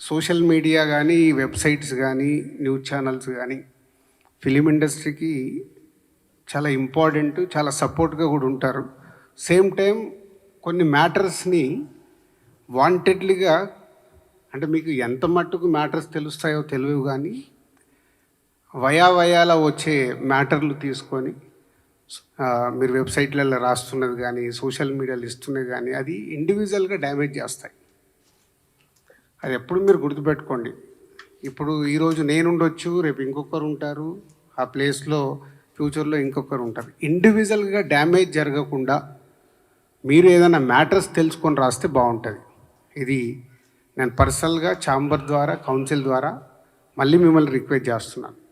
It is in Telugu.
సోషల్ మీడియా కానీ వెబ్సైట్స్ కానీ న్యూస్ ఛానల్స్ కానీ ఫిలిం ఇండస్ట్రీకి చాలా ఇంపార్టెంట్ చాలా సపోర్ట్గా కూడా ఉంటారు. సేమ్ టైం కొన్ని మ్యాటర్స్ని వాంటెడ్లీగా అంటే మీకు ఎంత మట్టుకు మ్యాటర్స్ తెలుస్తాయో తెలియవు కానీ వయావయాల వచ్చే మ్యాటర్లు తీసుకొని మీరు వెబ్సైట్లలో రాస్తున్నది కానీ సోషల్ మీడియాలో ఇస్తున్నది కానీ అది ఇండివిజువల్గా డ్యామేజ్ చేస్తాయి. అది ఎప్పుడు మీరు గుర్తుపెట్టుకోండి. ఇప్పుడు ఈరోజు నేనుండొచ్చు రేపు ఇంకొకరు ఉంటారు. ఆ ప్లేస్లో ఫ్యూచర్లో ఇంకొకరు ఉంటారు. ఇండివిజువల్గా డ్యామేజ్ జరగకుండా మీరు ఏదైనా మ్యాటర్స్ తెలుసుకొని రాస్తే బాగుంటుంది. ఇది నేను పర్సనల్గా ఛాంబర్ ద్వారా కౌన్సిల్ ద్వారా మళ్ళీ మిమ్మల్ని రిక్వెస్ట్ చేస్తున్నాను.